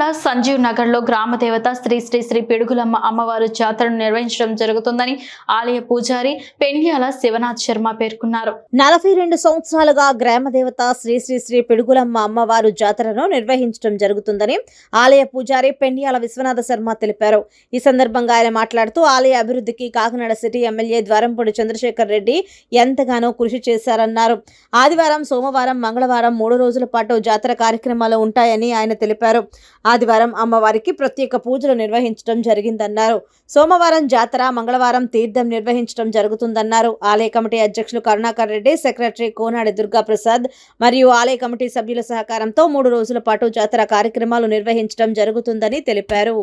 కాకినాడ సంజీవ్ నగర్లో గ్రామ దేవత శ్రీ శ్రీ శ్రీ పిడుగులమ్మ అమ్మవారు జాతరను నిర్వహించడం జరుగుతుందని ఆలయ పూజారి పెండ్యాల శివనాథ్ శర్మ పేర్కొన్నారు. నలభై రెండు సంవత్సరాలుగా గ్రామదేవత శ్రీ శ్రీ శ్రీ పిడుగులమ్మ అమ్మవారు జాతరను నిర్వహించడం జరుగుతుందని ఆలయ పూజారి పెండ్యాల విశ్వనాథ శర్మ తెలిపారు. ఈ సందర్భంగా ఆయన మాట్లాడుతూ ఆలయ అభివృద్ధికి కాకినాడ సిటీ ఎమ్మెల్యే ద్వారంపూడి చంద్రశేఖర్ రెడ్డి ఎంతగానో కృషి చేశారన్నారు. ఆదివారం సోమవారం మంగళవారం మూడు రోజుల పాటు జాతర కార్యక్రమాలు ఉంటాయని ఆయన తెలిపారు. ఆదివారం అమ్మవారికి ప్రత్యేక పూజలు నిర్వహించడం జరిగిందన్నారు. సోమవారం జాతర మంగళవారం తీర్థం నిర్వహించడం జరుగుతుందన్నారు. ఆలయ కమిటీ అధ్యక్షులు కరుణాకర్ రెడ్డి సెక్రటరీ కోనాడి దుర్గా ప్రసాద్ మరియు ఆలయ కమిటీ సభ్యుల సహకారంతో మూడు రోజుల పాటు జాతర కార్యక్రమాలు నిర్వహించడం జరుగుతుందని తెలిపారు.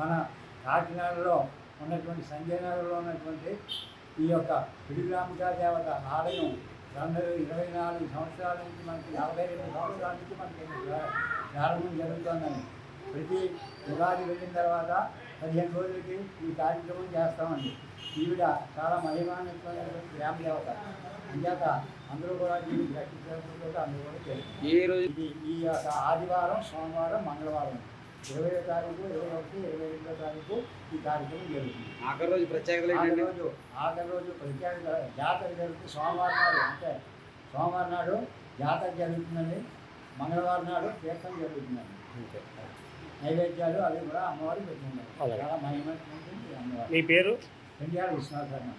మన కాకినాడలో ఉన్నటువంటి ఉన్నటువంటి ఈ యొక్క దేవత ఆలయం రెండు ఇరవై నాలుగు సంవత్సరాల నుంచి మనకి నలభై రెండు సంవత్సరాల నుంచి మనకి ప్రా- ప్రారంభం జరుగుతుందని ప్రతి ఉగాది వెళ్ళిన తర్వాత పదిహేను రోజులకి ఈ కార్యక్రమం చేస్తామండి. ఈవిడ చాలా మహిమాన్వితమైనటువంటి గ్రామ దేవత. అంచేత అందరూ కూడా దీన్ని ప్రకటించడంతో అందరూ కూడా రోజు? ఇది ఈ యొక్క ఆదివారం సోమవారం మంగళవారం. ఇరవై తారీఖు ఇరవై ఒకటి ఇరవై రెండో తారీఖు ఈ కార్యక్రమం జరుగుతుంది. ఆఖరి రోజు ఆఖరి ఏంటంటే రోజు ఆఖరి రోజు ప్రత్యేక జాతర జరుగుతుంది సోమవారం నాడు అంటే సోమవారం నాడు జాతర జరుగుతుందండి. మంగళవారం నాడు తీర్థం జరుగుతుందండి. నైవేద్యాలు అవి కూడా అమ్మవారు పెట్టుకున్నారు. చాలా మహిమైనటువంటి అమ్మవారు మీ పేరు? పెండియాల విశ్వనాథ శర్మ.